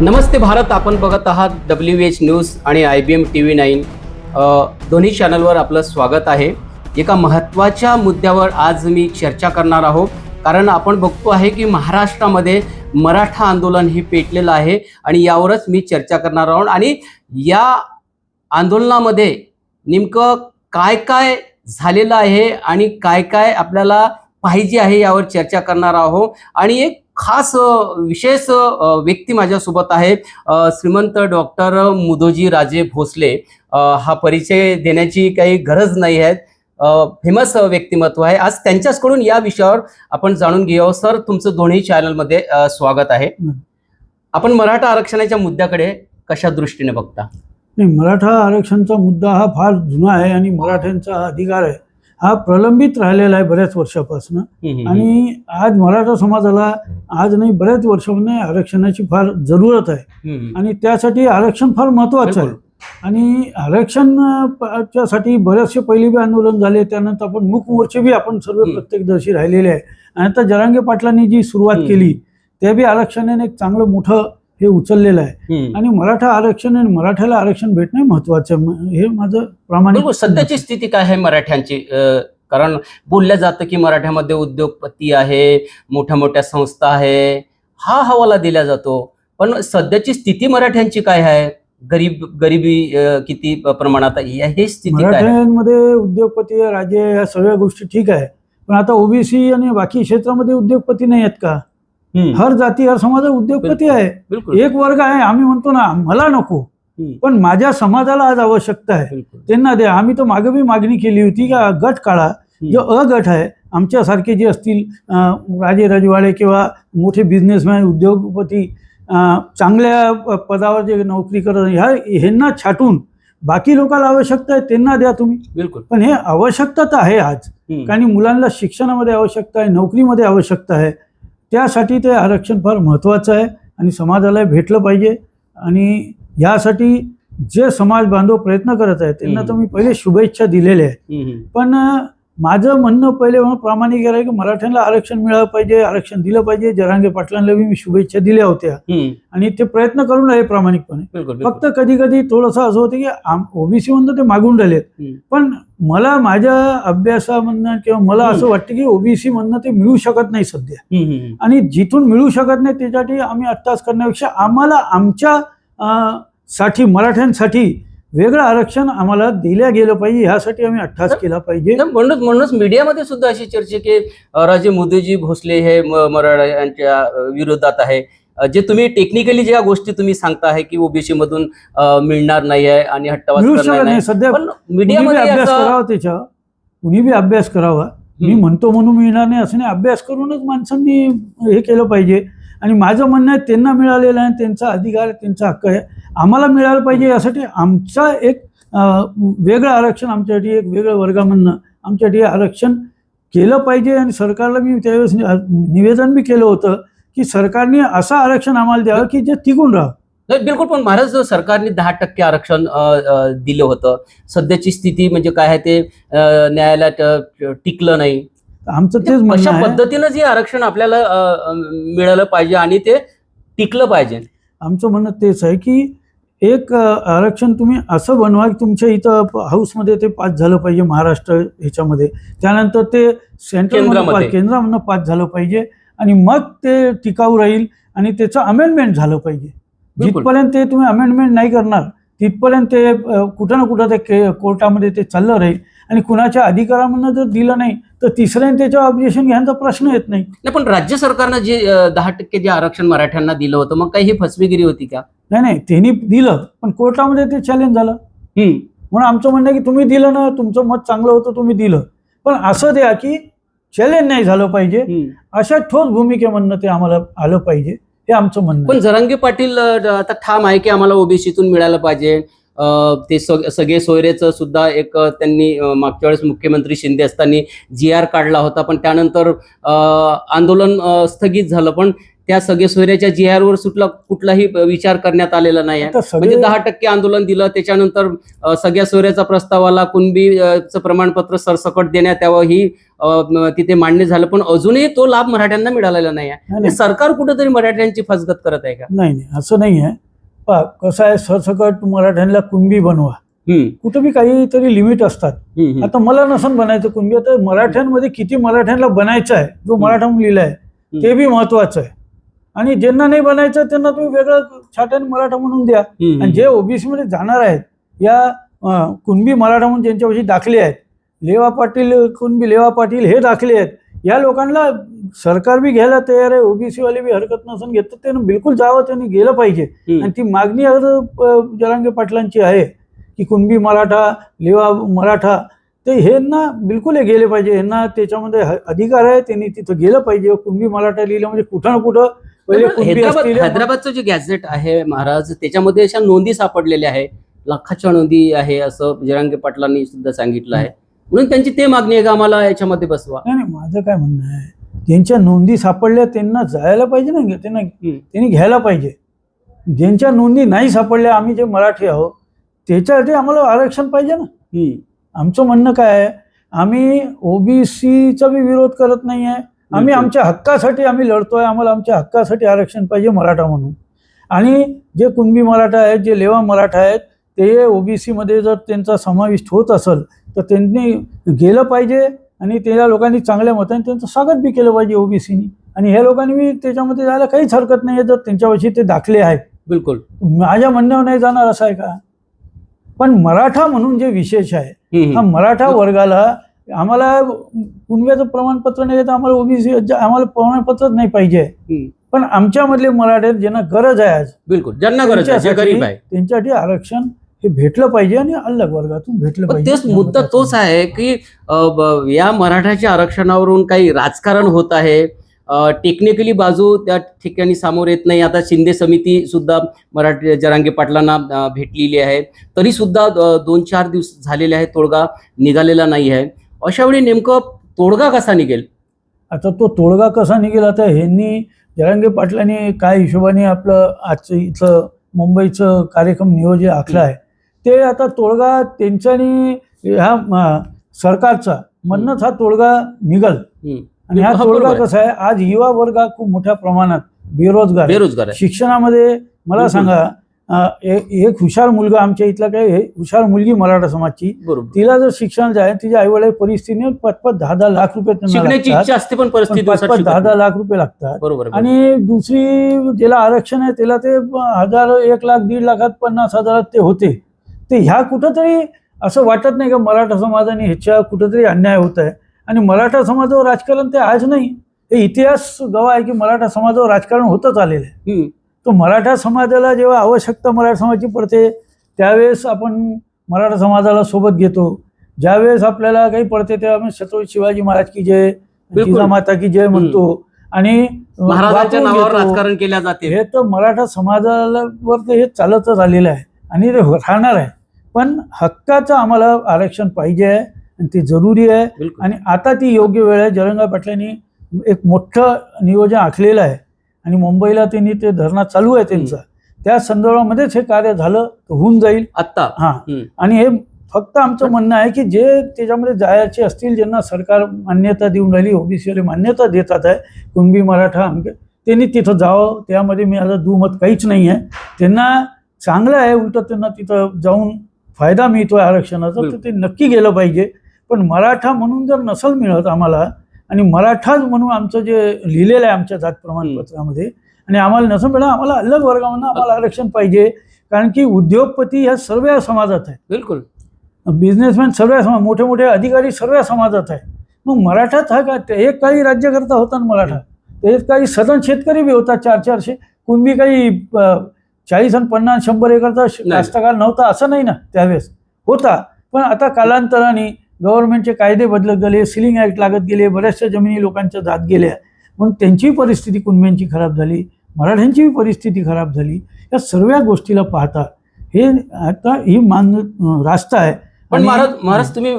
नमस्ते भारत आपण बघत आहात डब्ल्यू एच न्यूज आणि I B M T V nine. दोन्ही चॅनलवर आपलं स्वागत आहे. एका महत्त्वाच्या मुद्द्यावर आज मी चर्चा करणार आहोत. कारण आपण बघतो आहे की महाराष्ट्रामध्ये मराठा आंदोलन हे पेटलेलं आहे आणि यावरच मी चर्चा करणार आहोत. आणि या आंदोलनामध्ये नेमकं काय काय झालेलं आहे आणि काय काय आपल्याला पाहिजे आहे यावर चर्चा करणार आहोत. आणि एक खास विशेष व्यक्ती माझ्यासोबत आहे श्रीमंत डॉक्टर मुदोजी राजे भोसले. हा परिचय देण्याची काही गरज नाही आहे. फेमस व्यक्तिमत्व आहे. आज त्यांच्याचकडून या विषयावर आपण जाणून घेऊ सर तुमचं दोन्ही चॅनलमध्ये स्वागत आहे. हं. आपण मराठा आरक्षणाच्या मुद्द्याकडे कशा दृष्टीने बघता? नाही मराठा आरक्षणचा मुद्दा हा फार जुना आहे आणि मराठ्यांचा हा अधिकार आहे. हा प्रलंबित राहिलेला आहे बऱ्याच वर्षापासून आणि आज मराठा समाजाला आज नाही बऱ्याच वर्षापासून आरक्षणाची फार जरूरत आहे. आणि त्यासाठी आरक्षण फार महत्वाचं आहे. आणि आरक्षण अं, प- च्यासाठी बरेचसे पहिली बी आंदोलन झाले त्यानंतर आपण मूक मोर्चे बी आपण सर्व. प्रत्यक्षदर्शी राहिलेले आहे आणि आता जरांगे पाटलांनी जी सुरुवात. केली त्या बी आरक्षणाने एक चांगलं मोठं हे उचललेलं आहे. आणि मराठा आरक्षण आणि मराठ्याला आरक्षण भेटणे महत्वाचं हे माझं प्रामाणिक सध्याची स्थिती काय आहे मराठ्यांची? कारण बोललं जातं की मराठ्यामध्ये उद्योगपती आहे मोठ्या मोठ्या संस्था आहे हा हवाला दिला जातो. पण सध्याची स्थिती मराठ्यांची काय आहे? गरीब गरिबी किती प्रमाणात हे स्थिती मराठ्यांमध्ये उद्योगपती राजे या सगळ्या गोष्टी ठीक आहे. पण आता ओबीसी आणि बाकी क्षेत्रामध्ये उद्योगपती नाही आहेत का? हर जाती हर समाज उद्योगपती. आहे. एक वर्ग आहे आम्ही म्हणतो ना मला नको. पण माझ्या समाजाला आज आवश्यकता आहे. त्यांना द्या. आम्ही तर मागे बी मागणी केली होती का गट काढा. जो अ गट आहे आमच्यासारखे जे असतील राजे रजवाडे किंवा मोठे बिझनेसमॅन उद्योगपती चांगल्या पदावर जे नोकरी करत ह्या ह्यांना छाटून बाकी लोकांना आवश्यकता आहे त्यांना द्या तुम्ही. बिलकुल. पण हे आवश्यकता तर आहे आज. कारण मुलांना शिक्षणामध्ये आवश्यकता आहे नोकरीमध्ये आवश्यकता आहे. त्यासाठी ते आरक्षण फार महत्त्वाचं आहे आणि समाजाला भेटलं पाहिजे. आणि यासाठी जे समाज बांधव प्रयत्न करत आहेत त्यांना तर मी पहिले शुभेच्छा दिलेल्या आहेत. पण माझं म्हणणं पहिले म्हणून प्रामाणिक आहे की मराठ्यांना आरक्षण मिळालं पाहिजे आरक्षण दिलं पाहिजे. जरांगे पाटलांना मी शुभेच्छा दिल्या होत्या. आणि ते प्रयत्न करून राहिले प्रामाणिकपणे. फक्त. कधी कधी थोडंसं असं होतं की ओबीसी म्हणतं ते मागून राहिलेत. पण मला माझ्या अभ्यासामधनं किंवा मला. असं वाटतं की ओबीसी मधनं ते मिळू शकत नाही सध्या. आणि जिथून मिळू शकत नाही त्याच्यासाठी आम्ही अट्टास करण्यापेक्षा आम्हाला आमच्या साठी मराठ्यांसाठी वेगळं आरक्षण आम्हाला दिल्या गेलं पाहिजे ह्यासाठी आम्ही अट्टास केला पाहिजे. म्हणूनच म्हणूनच मीडियामध्ये सुद्धा अशी चर्चा की राजे मोदीजी भोसले हे म- मराठ्यांच्या अ, विरोधात आहे. जे तुम्ही टेक्निकली ज्या गोष्टी तुम्ही सांगता आहे की ओबीसी मधून मिळणार नाही. आहे आणि हट्टावास सध्या मीडियामध्ये अभ्यास करावा त्याच्या कुणी बी अभ्यास करावा. मी. म्हणतो म्हणून मिळणार नाही असं नाही. अभ्यास करूनच माणसांनी हे केलं पाहिजे. आणि माझं म्हणणं आहे त्यांना मिळालेलं आहे त्यांचा अधिकार त्यांचा हक्क आहे. आम्हाला मिळालं पाहिजे यासाठी आमचा एक वेगळं आरक्षण आमच्यासाठी एक वेगळं वर्गामधनं आमच्यासाठी आरक्षण केलं पाहिजे आणि सरकारला मी त्यावेळेस निवेदन बी केलं होतं की सरकारने असं आरक्षण आम्हाला द्यावं की जे टिकून राहावं. नाही, बिलकुल पण महाराष्ट्र सरकारने दहा टक्के आरक्षण दिलं होतं. सध्याची स्थिती म्हणजे काय आहे ते न्यायालयात टिकलं नाही. आमचं तेच म्हणणं अशा पद्धतीनं जे आरक्षण आपल्याला मिळालं पाहिजे आणि ते टिकलं पाहिजे. आमचं म्हणणं तेच आहे की एक आरक्षण तुम्ही असं बनवा की तुमच्या इथं हाऊसमध्ये ते पास झालं पाहिजे महाराष्ट्र ह्याच्यामध्ये त्यानंतर ते सेंट्रल. केंद्रामधनं पास झालं पाहिजे आणि मग ते टिकाऊ राहील आणि त्याचं अमेंडमेंट झालं पाहिजे. जिथपर्यंत ते तुम्ही अमेंडमेंट नाही करणार तिथपर्यंत ते कुठं ना कुठं ते कोर्टामध्ये ते चाललं राहील. आणि कुणाच्या अधिकारामधनं जर दिलं नाही तर तिसऱ्याने त्याच्यावर ऑब्जेक्शन घ्यायचा प्रश्न येत नाही. नाही पण राज्य सरकारनं जे दहा टक्के जे आरक्षण मराठ्यांना दिलं होतं मग काही ही फसवेगिरी होती का? नाही नाही त्यांनी दिलं पण कोर्टामध्ये ते चॅलेंज झालं. म्हणून आमचं म्हणणं की तुम्ही दिलं ना तुमचं मत चांगलं होतं तुम्ही दिलं. पण असं द्या की चॅलेंज नाही झालं पाहिजे. अशा ठोस भूमिकेमधनं ते आम्हाला आलं पाहिजे. हे आमचं म्हणणं पण. जरांगे पाटील आता ठाम आहे की आम्हाला ओबीसीतून मिळालं पाहिजे. ते सग- सगळे सोयरेचं सुद्धा एक त्यांनी मागच्या वेळेस मुख्यमंत्री शिंदे असताना जी आर काढला होता पण त्यानंतर आंदोलन स्थगित झालं. पण त्या सगळे सोयऱ्याच्या जी आर वर सुटला कुठलाही विचार करण्यात आलेला नाही आहे. म्हणजे दहा टक्के आंदोलन दिलं त्याच्यानंतर सगळ्या सोयऱ्याचा प्रस्ताव आला कुणबी अ, चं प्रमाणपत्र सरसकट देण्यात यावं ही तिथे मान्य झालं पण अजूनही तो लाभ मराठ्यांना मिळालेला नाही आहे. हे सरकार कुठेतरी मराठ्यांची फसगत करत आहे का? नाही नाही, असं नाही आहे. कसं आहे सरसकट मराठ्यांना कुणबी बनवा. कुठं बी काहीतरी लिमिट असतात. आता मला नसन बनायचं कुणबी आता मराठ्यांमध्ये किती मराठ्यांना बनायचं आहे जो मराठा म्हणून लिहिला आहे ते बी महत्वाचं आहे. आणि ज्यांना नाही बनायचं त्यांना तुम्ही वेगळं छाट्याने मराठा म्हणून द्या. आणि जे ओबीसी मध्ये जाणार आहेत या कुणबी मराठा म्हणून ज्यांच्यापाशी दाखले आहेत लेवा पाटील कुणबी लेवा पाटील हे दाखले आहेत. या लोकांना सरकार बी घ्यायला तयार आहे ओबीसी वाले बी हरकत नसून घेत त्यानं बिलकुल जावं त्यांनी गेलं पाहिजे. आणि ती मागणी आज अं, जरांगे पाटलांची आहे की कुणबी मराठा लेवा मराठा ते ह्यांना बिलकुल हे गेले पाहिजे. ह्यांना त्याच्यामध्ये अधिकार आहे त्यांनी तिथं गेलं पाहिजे. कुणबी मराठा लिहिलं म्हणजे कुठं ना कुठं पहिले हैदराबादचं जे गॅझेट आहे महाराज त्याच्यामध्ये अशा नोंदी सापडलेल्या आहे लाखाच्या नोंदी आहे असं जरांगे पाटलांनी सुद्धा सांगितलं आहे. म्हणून त्यांची ते मागणी आहे का आम्हाला याच्यामध्ये बसवा. नाही नाही माझं काय म्हणणं आहे ज्यांच्या नोंदी सापडल्या त्यांना जायला पाहिजे ना त्यांना. त्यांनी घ्यायला पाहिजे. ज्यांच्या नोंदी नाही सापडल्या आम्ही जे मराठी आहोत त्याच्यासाठी आम्हाला आरक्षण पाहिजे ना. आमचं म्हणणं काय आहे आम्ही ओबीसीचा बी विरोध करत नाही आहे आम्ही. आमच्या हक्कासाठी आम्ही लढतोय आम्हाला आमच्या हक्कासाठी आरक्षण पाहिजे मराठा म्हणून. आणि जे कुणबी मराठा आहेत जे लेवा मराठा आहेत ते ओबीसीमध्ये जर त्यांचा समाविष्ट होत असेल तर त्यांनी गेलं पाहिजे आणि त्या लोकांनी चांगल्या मताने त्यांचं स्वागत बी केलं पाहिजे ओबीसीनी आणि ह्या लोकांनी बी त्याच्यामध्ये जायला काहीच हरकत नाही आहे जर त्यांच्यापाशी ते दाखले आहेत. बिलकुल. माझ्या म्हणण्यावर नाही जाणार असं आहे का? पण मराठा म्हणून जे विशेष आहे हा. मराठा वर्गाला आम्हाला कुणब्याचं प्रमाणपत्र नाही तर आम्हाला ओबीसी आम्हाला प्रमाणपत्रच नाही पाहिजे. पण आमच्यामधले मराठे आहेत, ज्यांना गरज आहे आज बिलकुल. ज्यांना गरज आहे. त्यांच्यासाठी आरक्षण हे भेटलं पाहिजे आणि अलग वर्गातून भेटलं पाहिजे. तेच मुद्दा तोच आहे की या मराठाच्या आरक्षणावरून काही राजकारण होत आहे. टेक्निकली बाजू त्या ठिकाणी समोर येत नाही. आता शिंदे समिती सुद्धा मराठी जरांगे पाटलांना भेटलेली आहे. तरी सुद्धा दोन चार दिवस झालेले आहेत. तोडगा निघालेला नाही आहे. अशा वेळी नेमकं तोडगा कसा निघेल? आता तो तोडगा कसा निघेल? आता ह्यांनी जरांगे पाटलांनी काय हिशोबाने आपलं आजचं इथलं मुंबईचं कार्यक्रम नियोजन आखलं आहे? ते आता तोडगा त्यांच्यानी ह्या सरकारचा म्हणूनच हा तोडगा निघल. आणि हा तोडगा. कसा आहे आज युवा वर्ग खूप मोठ्या प्रमाणात बेरोजगार. बेरोजगार शिक्षणामध्ये मला. सांगा एक हुशार मुलगा आमच्या इथला काय हुशार मुलगी मराठा समाजची तिला जर शिक्षण जाय तिच्या आई परिस्थितीने पाच पाच दहा दहा लाख रुपये असते पण परिस्थिती पाच पाच दहा दहा लाख रुपये लागतात बरोबर आणि दुसरी ज्याला आरक्षण आहे त्याला ते हजार एक लाख दीड लाखात पन्नास हजारात ते होते ते ह्या कुठंतरी असं वाटत नाही का मराठा समाजाने ह्याच्या कुठंतरी अन्याय होत आहे? आणि मराठा समाजावर राजकारण ते आज नाही. हे इतिहास गवा आहे की मराठा समाजावर राजकारण होतच आलेलं आहे. तो मराठा समाजाला जेव्हा आवश्यकता मराठा समाजाची पडते त्यावेळेस आपण मराठा समाजाला सोबत घेतो. ज्यावेळेस आपल्याला काही पडते तेव्हा आपण छत्रपती शिवाजी महाराज की जय. जिजामाता की जय म्हणतो. आणि. राजकारण केल्या जाते. हे तर मराठा समाजाला वर तर हे चालतच आलेलं आहे. आणि ते राहणार आहे. पण हक्काचं आम्हाला आरक्षण पाहिजे आहे आणि ते जरुरी आहे. आणि आता ती योग्य वेळ आहे. जरंगा पाटलांनी एक मोठं नियोजन आखलेलं आहे. आणि मुंबईला त्यांनी ते धरणा चालू आहे त्यांचं. त्या संदर्भामध्येच हे कार्य झालं तर होऊन जाईल. आत्ता. हां. आणि हे फक्त आमचं म्हणणं आहे की जे त्याच्यामध्ये जायचे असतील ज्यांना सरकार मान्यता देऊन राहिली ओबीसीवाले मान्यता देतात आहे कुणबी मराठा अमके त्यांनी तिथं जावं. त्यामध्ये मी आता दुमत काहीच नाही आहे. त्यांना चांगलं आहे उलट त्यांना तिथं जाऊन फायदा मिळतोय आरक्षणाचा तर. ते नक्की गेलं पाहिजे. पण मराठा म्हणून जर नसल मिळत आम्हाला आणि मराठाच म्हणून आमचं जे लिहिलेलं आहे आमच्या जात प्रमाणपत्रामध्ये आणि आम्हाला नसं मिळालं आम्हाला अलग वर्गामधनं आम्हाला आरक्षण पाहिजे. कारण की उद्योगपती ह्या सर्व समाजात आहे. बिलकुल. बिझनेसमॅन सर्व समाज मोठे मोठे अधिकारी सर्व समाजात आहे. मग मराठाच हा का? एक काही राज्यकर्ता होता ना मराठा एक काही सदन शेतकरी बी होता चार चारशे कुणबी काही चाळीस आणि पन्नास शंभर एकरचा. कास्तकार नव्हता असं नाही ना त्यावेळेस. होता. पण आता कालांतराने गव्हर्नमेंटचे कायदे बदलत गेले सिलिंग ॲक्ट लागत गेले बऱ्याचशा जमिनी लोकांच्या जात गेल्या. मग त्यांचीही परिस्थिती कुणब्यांची खराब झाली? मराठ्यांचीही परिस्थिती खराब झाली? या सर्व गोष्टीला पाहता हे आता ही मान रास्ता आहे. पण महाराज महाराज तुम्ही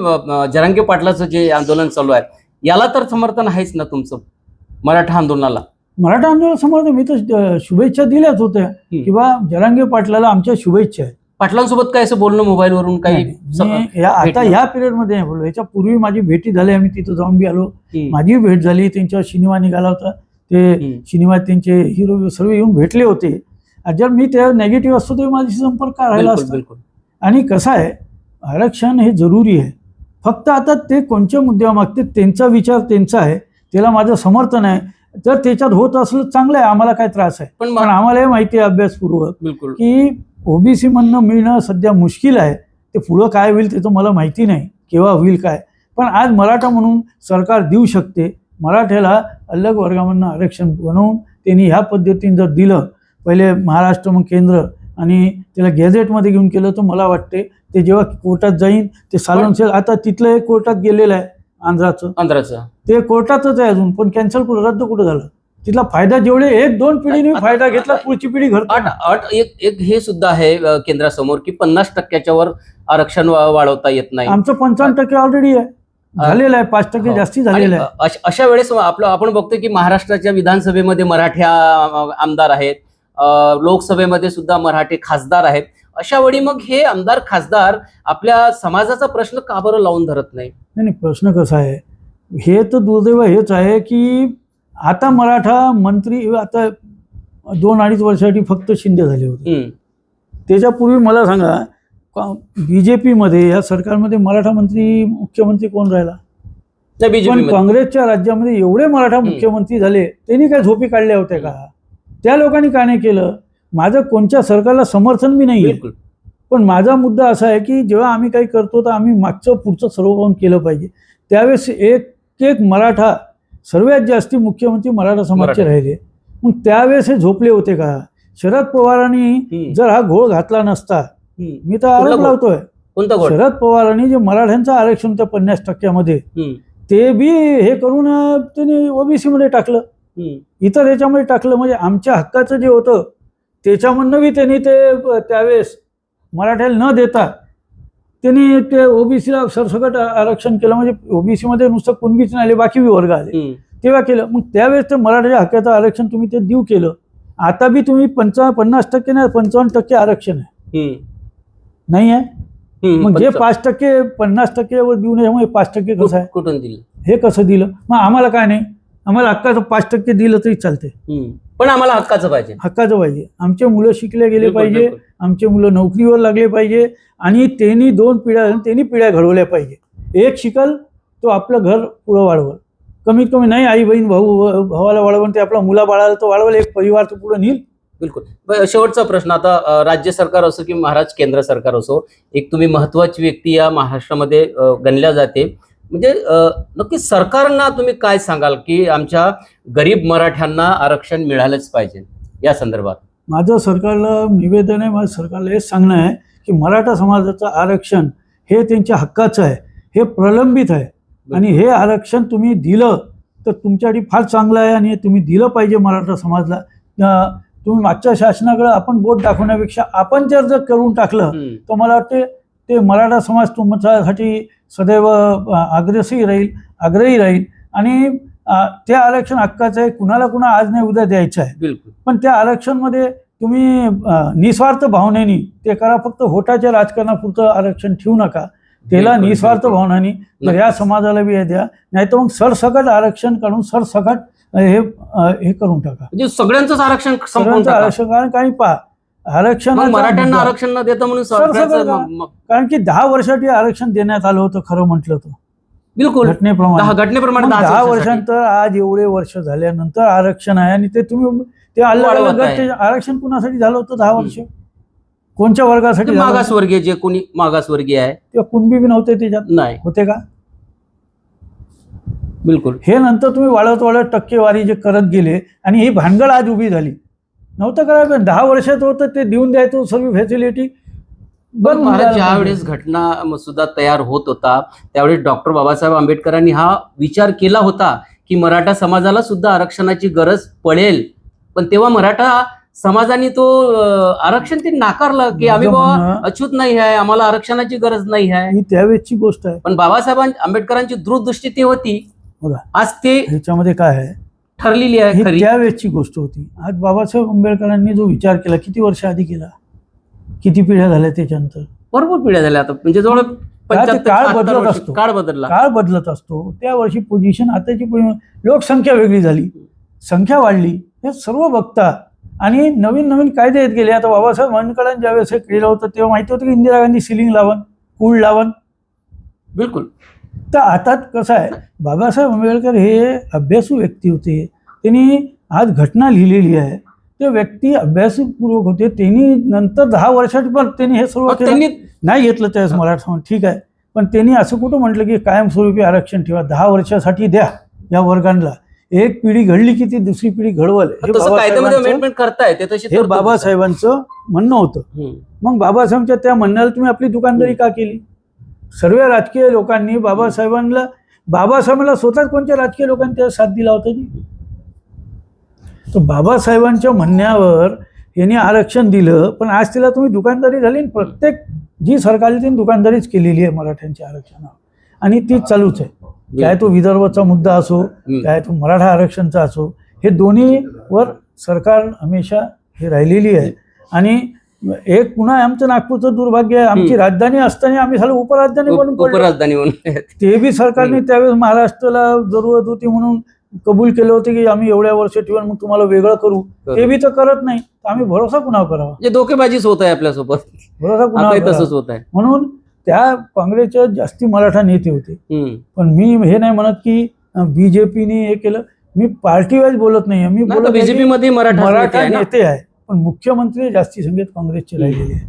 जरांगे पाटलाचं जे आंदोलन चालू आहे याला तर समर्थन आहेच ना तुमचं मराठा आंदोलनाला? मराठा आंदोलन समर्थ मी तर शुभेच्छा दिल्याच होत्या. किंवा जरांगे पाटलाला आमच्या शुभेच्छा आहेत. पाटलांसोबत काय असं बोलणं मोबाईलवरून काही या- आता भेटलं? ह्या पिरियडमध्ये नाही बोललो. याच्या पूर्वी माझी भेटी झाली आम्ही तिथं जाऊन बी आलो. माझी भेट झाली त्यांच्यावर सिनेमा निघाला होता. ते. सिनेमात त्यांचे हिरो सर्व येऊन भेटले होते. जर मी त्या नेगेटिव्ह असतो तर माझ्याशी संपर्क राहिला असता. आणि कसं आहे आरक्षण हे जरुरी आहे. फक्त आता ते कोणत्या मुद्द्यावर मागते त्यांचा विचार त्यांचा आहे. त्याला माझं समर्थन आहे. जर त्याच्यात होत असलं चांगलं आहे आम्हाला काय त्रास आहे. पण आम्हाला हे माहिती आहे अभ्यासपूर्वक बिलकुल. की ओबीसी मधनं मिळणं सध्या मुश्किल आहे. ते पुढं काय होईल त्याचं मला माहिती नाही केव्हा होईल काय. पण आज मराठा म्हणून सरकार देऊ शकते मराठ्याला अलग वर्गामधनं आरक्षण बनवून त्यांनी ह्या पद्धतीने जर दिलं पहिले महाराष्ट्र मग केंद्र आणि त्याला गॅझेटमध्ये घेऊन केलं तर मला वाटते ते जेव्हा कोर्टात जाईन ते सालनसेल आता तिथलं एक कोर्टात गेलेलं आहे आंध्राचं. आंध्राचं. ते कोर्टातच आहे अजून पण कॅन्सल कुठं रद्द कुठं झालं? तिथला फायदा जेवढे एक दोन पिढीने फायदा घेतला पुढची पिढी घडते. अट अट एक एक हे सुद्धा आहे केंद्रासमोर की पन्नास टक्क्याच्या वर आरक्षण वाढवता येत नाही. आमचं पंचावन्न टक्के ऑलरेडी आहे. झालेलं आहे पाच टक्के हो. जास्ती झालेलं आहे. अश- वेळेस आपलं आपण बघतोय की महाराष्ट्राच्या विधानसभेमध्ये मराठ्या आमदार आहेत. लोकसभेमध्ये सुद्धा मराठी खासदार आहेत. अशा वेळी मग हे आमदार खासदार आपल्या समाजाचा प्रश्न का बरं लावून धरत नाही नाही, प्रश्न कसा आहे? हे तर दुर्दैव हेच आहे की आता मराठा मंत्री आता दोन अडीच वर्षासाठी फक्त शिंदे झाले होते. त्याच्यापूर्वी मला सांगा बी जे पीमध्ये या सरकारमध्ये मराठा मंत्री मुख्यमंत्री कोण राहिला? पण काँग्रेसच्या राज्यामध्ये एवढे मराठा मुख्यमंत्री झाले त्यांनी काय झोपी काढल्या होत्या का? त्या लोकांनी का नाही केलं? माझं कोणत्या सरकारला समर्थन बी नाही पण माझा मुद्दा असा आहे की जेव्हा आम्ही काही करतो तर आम्ही मागचं पुढचं सर्व काही केलं पाहिजे. त्यावेळेस एक एक मराठा सर्वात जास्ती मुख्यमंत्री मराठा समाजचे. राहिले मग त्यावेळेस हे झोपले होते का शरद पवारांनी. जर हा घोळ घातला नसता. मी तर आरोप? लावतोय शरद पवारांनी जे मराठ्यांचं आरक्षण होतं पन्नास टक्क्यामध्ये. ते बी हे करून त्यांनी ओबीसी मध्ये टाकलं. इतर याच्यामध्ये टाकलं म्हणजे आमच्या हक्काचं जे होतं त्याच्यामधनं बी त्यांनी ते त्यावेळेस मराठ्याला न देता त्यांनी ते ओबीसीला सरसकट आरक्षण केलं. म्हणजे ओबीसीमध्ये नुसतं कुणबीच नाही आले बाकी वर्ग आले. तेव्हा केलं. मग त्यावेळेस ते मराठ्याच्या हक्काचं आरक्षण तुम्ही ते देऊ केलं. आता बी तुम्ही पंचा पन्नास टक्के नाही पंचावन्न टक्के आरक्षण आहे. नाही आहे. मग जे पंच- टक्के पन्नास टक्केवर देऊ नये हे पाच टक्के कसं आहे? कुठून दिलं? हे कसं दिलं? मग आम्हाला काय नाही? आम्हाला हक्काचं पाच टक्के दिलं तरी चालते हम्म. पण आम्हाला हक्काचं पाहिजे. हक्काचं पाहिजे. आमचे मुलं शिकले गेले बिलकुल, पाहिजे. बिलकुल. आमचे मुलं नोकरीवर लागले पाहिजे. आणि त्यांनी दोन पिढ्या त्यांनी पिढ्या घडवल्या पाहिजे. एक शिकल तो आपलं घर पुढं वाढवल. कमीत कमी नाही आई बहीण भाऊ भावाला वाढवून ते आपला मुला बाळाला तर वाढवल एक परिवार तर पुढं नेईल. बिलकुल. ब- शेवटचा प्रश्न आता अ, राज्य सरकार असो की महाराज केंद्र सरकार असो एक तुम्ही महत्वाची व्यक्ती या महाराष्ट्रामध्ये अ, गणल्या जाते. म्हणजे नक्की सरकारना तुम्ही काय सांगाल की आमच्या गरीब मराठ्यांना आरक्षण मिळालंच पाहिजे या संदर्भात? माझं सरकारला निवेदन आहे माझं सरकारला हेच सांगणं आहे की मराठा समाजाचं आरक्षण हे त्यांच्या हक्काचं आहे हे प्रलंबित आहे. आणि हे आरक्षण तुम्ही दिलं तर तुमच्यासाठी फार चांगलं आहे आणि तुम्ही दिलं पाहिजे मराठा समाजला. तुम्ही मागच्या शासनाकडे आपण बोट दाखवण्यापेक्षा आपण जर जर करून टाकलं. तर मला वाटते ते मराठा समाज तुमच्यासाठी सदैव अग्रेसही राहील आग्रही राहील. आणि ते आरक्षण हक्काचं आहे कुणाला कुणा आज नाही उद्या द्यायचं आहे. बिलकुल. पण त्या आरक्षणमध्ये तुम्ही निस्वार्थ भावनेनी ते करा फक्त होटाच्या राजकारणापुरतं आरक्षण ठेवू नका. त्याला निस्वार्थ. भावनानी तर या समाजाला बी द्या. नाही तर मग सरसकट आरक्षण काढून सरसकट हे हे करून टाका. म्हणजे सगळ्यांचंच आरक्षण सगळ्यांचं. आरक्षण कारण काही पहा आरक्षण मग मराठ्यांना आरक्षण न देता म्हणून सरकारचं कारण की दहा वर्षासाठी आरक्षण देण्यात आलं होतं खरं म्हटलं तर. बिलकुल. घटनेप्रमाणे. दहा घटनेप्रमाणे मग दहा दहा वर्षासाठी. वर्षांतर आज एवढे वर्ष झाल्यानंतर आरक्षण आहे आणि ते तुम्ही ते अलग वाढवत अलग आहे. ते आरक्षण कुणासाठी झालं होतं दहा वर्ष? कोणत्या वर्गासाठी झालं होतं? मागासवर्गीय जे कोणी मागासवर्गीय आहे. किंवा कुणबी बी नव्हते त्याच्यात? नाही. होते का? बिलकुल. हे नंतर तुम्ही वाढत वाढत टक्केवारी जे करत गेले आणि ही भानगड आज उभी झाली. नव्हतं करायला पण दहा वर्षात होतं ते देऊन द्यायचं सर्व फॅसिलिटी पण महाराज ज्या वेळेस घटना मसुदा तयार होत होता त्यावेळेस डॉक्टर बाबासाहेब आंबेडकरांनी हा विचार केला होता की मराठा समाजाला सुद्धा आरक्षणाची गरज पडेल. पण तेव्हा मराठा समाजाने तो आरक्षण ते नाकारलं की आम्ही बाबा अछूत नाही आहे आम्हाला आरक्षणाची गरज नाही आहे. ही त्यावेळेसची गोष्ट आहे. पण बाबासाहेब आंबेडकरांची दूरदृष्टी ती होती. बघा आज ते ह्याच्यामध्ये काय आहे? ठरलेली आहे खरी. त्यावेळेसची गोष्ट होती. आज बाबासाहेब आंबेडकरांनी जो विचार केला किती वर्ष आधी केला? किती पिढ्या झाल्या त्याच्यानंतर? भरपूर पिढ्या झाल्या आता. म्हणजे जवळ काळ बदलत असतो. काळ बदलला. काळ बदलत असतो. त्या वर्षी पोझिशन आताची लोकसंख्या वेगळी झाली. संख्या वाढली. हे सर्व बघता आणि नवीन नवीन कायदे येत गेले. आता बाबासाहेब आंबेडकरांनी ज्यावेळेस हे केलं होतं तेव्हा माहिती होतं की इंदिरा गांधी सिलिंग लावण कूळ लावण बिलकुल. तर आता कसं आहे बाबासाहेब आंबेडकर हे अभ्यासू व्यक्ती होते. त्यांनी आज घटना लिहिलेली आहे. ते व्यक्ती अभ्यासपूर्वक होते. त्यांनी नंतर दहा वर्षात पण त्यांनी हे सर्व त्यांनी नाही घेतलं त्यावेळेस मराठा ठीक आहे. पण त्यांनी असं कुठं म्हटलं की कायमस्वरूपी आरक्षण ठेवा. दहा वर्षासाठी द्या या वर्गांना. एक पिढी घडली की ती दुसरी पिढी घडवल. हे बाबासाहेबांचं- म्हणणं होतं. मग बाबासाहेबांच्या त्या म्हणण्याला तुम्ही आपली दुकानदारी का केली? सर्व राजकीय लोकांनी बाबासाहेबांना बाबासाहेबांना स्वतःच कोणत्या राजकीय लोकांनी त्या साथ दिला होता जी? तर बाबासाहेबांच्या म्हणण्यावर यांनी आरक्षण दिलं पण आज तिला तुम्ही दुकानदारी झाली आणि प्रत्येक जी सरकारने त्यांनी दुकानदारीच केलेली आहे मराठ्यांच्या आरक्षणावर. आणि ती चालूच आहे. काय तो विदर्भाचा मुद्दा असो. काय तो मराठा आरक्षणचा असो हे दोन्हीवर सरकार हमेशा हे राहिलेली आहे. आणि एक पुन्हा आमचं नागपूरचं दुर्भाग्य आहे आमची. राजधानी असताना आम्ही झालं उपराजधानी उप- पडलो. उपराजधानी म्हणून. ते बी सरकारने त्यावेळेस महाराष्ट्राला जरूरत होती म्हणून कबूल केलं होतं की आम्ही एवढ्या वर्ष ठेवून मग तुम्हाला वेगळं करू. ते बी तर करत नाही. तर आम्ही भरोसा कुणावर करावा? म्हणजे धोकेबाजीच होत आहे आपल्यासोबत. भरोसा आताही तसंच करावा? होत आहे. म्हणून त्या काँग्रेसच्या जास्ती मराठा नेते होते. हम्म. पण मी हे नाही म्हणत की बीजेपीने हे केलं. मी पार्टी वाईज बोलत नाही. मी नाही बोलत आहे बीजेपी मध्ये मराठा नेते मराठा आहे ना. नेते आहे. पण मुख्यमंत्री जास्ती संगीत काँग्रेसचे राहिलेले आहे.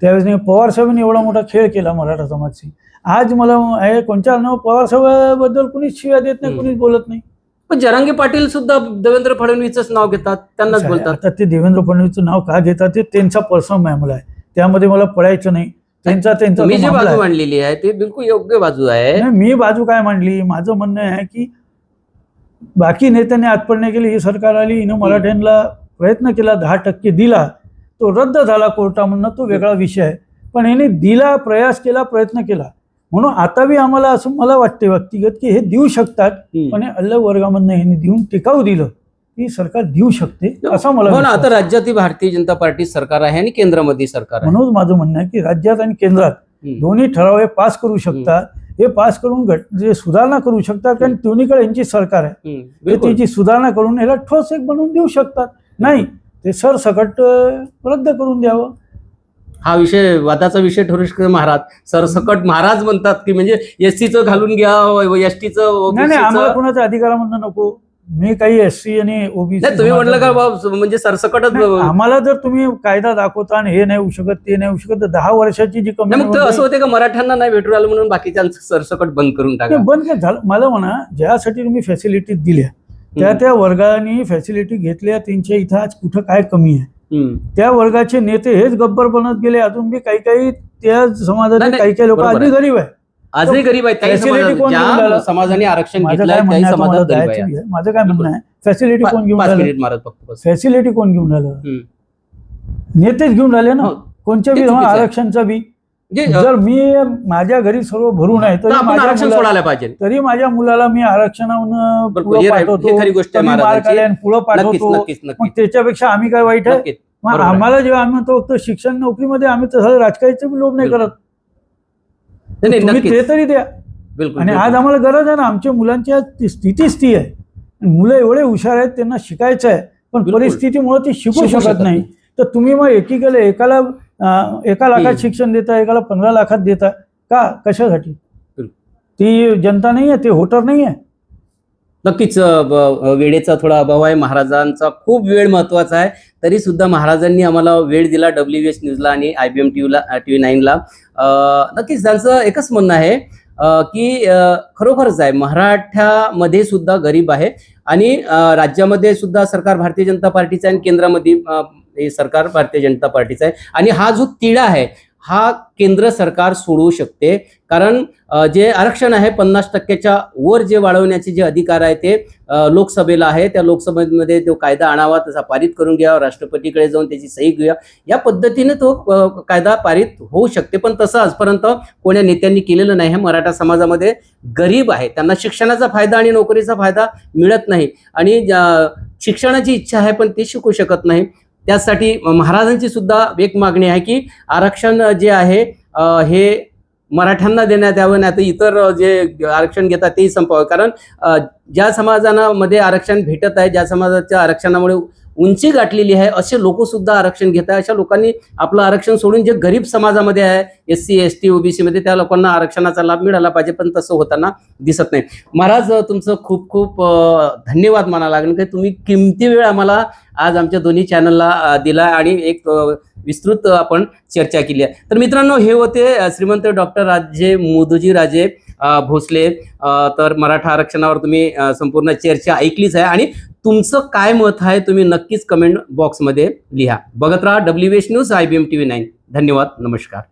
त्यावेळेस नाही पवार साहेबांनी एवढा मोठा खेळ केला मराठा समाजशी. आज मला आहे कोणत्या नाव पवार साहेबाबद्दल कुणीच शिव्या देत नाही. कुणीच बोलत नाही. पण जरांगे पाटील सुद्धा देवेंद्र फडणवीसच नाव घेतात त्यांनाच बोलतात. आता ते देवेंद्र फडणवीसचं नाव का घेतात ते त्यांचा पर्सनल मामला आहे. त्यामध्ये मला पडायचं नाही. त्यांचा त्यांचा तो जी बाजू. मांडलेली आहे ती बिलकुल योग्य बाजू आहे. मी बाजू काय मांडली? माझं म्हणणं आहे की बाकी नेत्यांनी नाही केली ही सरकार आली हिनं मराठ्यांना प्रयत्न केला दहा टक्के दिला तो रद्द झाला कोर्टामधनं तो वेगळा विषय आहे. पण याने दिला प्रयास केला प्रयत्न केला. म्हणून आता बी आम्हाला असं मला वाटते व्यक्तिगत की हे देऊ शकतात. पण हे अलग वर्गामधनं ह्यांनी देऊन टिकाऊ दिलं की सरकार देऊ शकते असं मला हो विश्वास आता राज्यातील भारतीय जनता पार्टी सरकार आहे आणि केंद्रामध्ये सरकार म्हणून माझं म्हणणं आहे की राज्यात आणि केंद्रात. दोन्ही ठराव हे पास करू शकतात. हे पास करून घट जे सुधारणा करू शकतात कारण दोन्हीकडे यांची सरकार आहे. त्याची सुधारणा करून याला ठोस एक बनवून देऊ शकतात. नाही ते सरसकट रद्द करून द्यावं. हा विषय वादाचा विषय ठरू शकतो महाराज. सरसकट महाराज म्हणतात की म्हणजे एसटीचं घालून घ्या एसटीचं नाही नाही आम्हाला कोणाच्या अधिकारामधनं नको. मी काही एस सी आणि ओबीसी नाही तुम्ही म्हटलं का बाबा म्हणजे सरसकटच आम्हाला जर तुम्ही कायदा दाखवता आणि हे नाही होऊ शकत ते नाही होऊ शकत तर दहा वर्षाची जी नाही मग ते असं कमी होते का मराठ्यांना नाही भेटू राहिलं म्हणून बाकीच्यांचं सरसकट बंद करून टाका? बंद काय झालं? मला म्हणा ज्यासाठी तुम्ही फॅसिलिटी दिल्या त्या त्या वर्गाने फॅसिलिटी घेतल्या त्यांच्या इथं आज कुठं काय कमी आहे. त्या वर्गाचे नेते हेच गब्बर बनत गेले. अजून बी काही काही त्या नाही, काही काही लोक आहे. गरीब आहे आजही गरीब आहेत. समाजात? समाजाने आरक्षण माझं काय म्हणणं आहे? समाजात फॅसिलिटी कोण घेऊन फॅसिलिटी कोण घेऊन राहिलं. नेतेच घेऊन राहिले ना? हो. कोणत्या बी. आरक्षणचा बी? जर मी माझ्या घरी सर्व भरून आहे तर आरक्षण सोडायला पाहिजे. तरी माझ्या मुलाला मी आरक्षणाहून पुढं पाठवतो त्याच्यापेक्षा आम्ही काय वाईट आहे. आम्हाला जेव्हा आम्ही म्हणतो फक्त शिक्षण नोकरीमध्ये आम्ही तसं राजकारणाचं लोभ नाही करत. तुम्ही. ते तरी द्या. बिलकुल आणि आज. आम्हाला गरज आहे ना आमच्या मुलांची आज ती स्थितीच ती आहे. मुलं एवढे हुशार आहेत त्यांना शिकायचं आहे. पण. परिस्थितीमुळे ती शिकू शिकू शकत नाही. तर तुम्ही मग एकीकडे एकाला एका लाखात. शिक्षण देता एकाला पंधरा लाखात देता. का? कशासाठी. ती जनता नाही आहे ते व्होटर नाही आहे नक्कीच वेळेचा थोडा अभाव आहे. महाराजांचा खूप वेळ महत्त्वाचा आहे. तरी सुद्धा महाराजांनी आम्हाला वेळ दिला डब्ल्यू एस न्यूजला आणि आय बी एम टी व्हीला टी व्ही नाईनला नक्कीच त्यांचं एकच म्हणणं आहे की खरोखरच आहे. मराठ्यामध्ये सुद्धा गरीब आहे. आणि राज्यामध्ये सुद्धा सरकार भारतीय जनता पार्टीचं आणि केंद्रामध्ये हे सरकार भारतीय जनता पार्टीचं आहे. आणि हा जो तिढा आहे हा केंद्र सरकार सोडवू शकते. कारण जे आरक्षण आहे पन्नास टक्क्याच्या वर जे वाढवण्याचे जे अधिकार आहे ते लोकसभेला आहे. त्या लोकसभेमध्ये तो कायदा आणावा तसा पारित करून घ्यावा राष्ट्रपतीकडे जाऊन त्याची सही घेऊया. या पद्धतीने तो कायदा पारित होऊ शकते. पण तसं आजपर्यंत कोण्या नेत्यांनी केलेलं नाही. हे मराठा समाजामध्ये गरीब आहे. त्यांना शिक्षणाचा फायदा आणि नोकरीचा फायदा मिळत नाही. आणि शिक्षणाची इच्छा आहे पण ती शिकू शकत नाही. त्यासाठी महाराजांची सुद्धा एक मागणी आहे की आरक्षण जे आहे हे मराठ्यांना देण्यात यावं नाही तर इतर जे आरक्षण घेतात तेही संपावं कारण ज्या समाजामध्ये आरक्षण भेटत आहे ज्या समाजाच्या आरक्षणामुळे उंची गाठलेली आहे असे लोकसुद्धा आरक्षण घेत आहे. अशा लोकांनी आपलं आरक्षण सोडून जे गरीब समाजामध्ये आहे एस सी एस टी ओबीसीमध्ये त्या लोकांना आरक्षणाचा लाभ मिळाला पाहिजे पण तसं होताना दिसत नाही. महाराज तुमचं खूप खूप धन्यवाद माना लागेल. की तुम्ही किमती वेळ आम्हाला आज आमच्या दोन्ही चॅनलला दिला आणि एक विस्तृत आपण चर्चा केली आहे. तर मित्रांनो हे होते श्रीमंत डॉक्टर राजे मोदूजी राजे भोसले. तर मराठा आरक्षणावर तुम्ही संपूर्ण चर्चा ऐकलीच आहे. आणि तुमचं काय मत आहे तुम्ही नक्कीच कमेंट बॉक्समध्ये लिहा. बघत राहा W H news I B M T V nine धन्यवाद नमस्कार.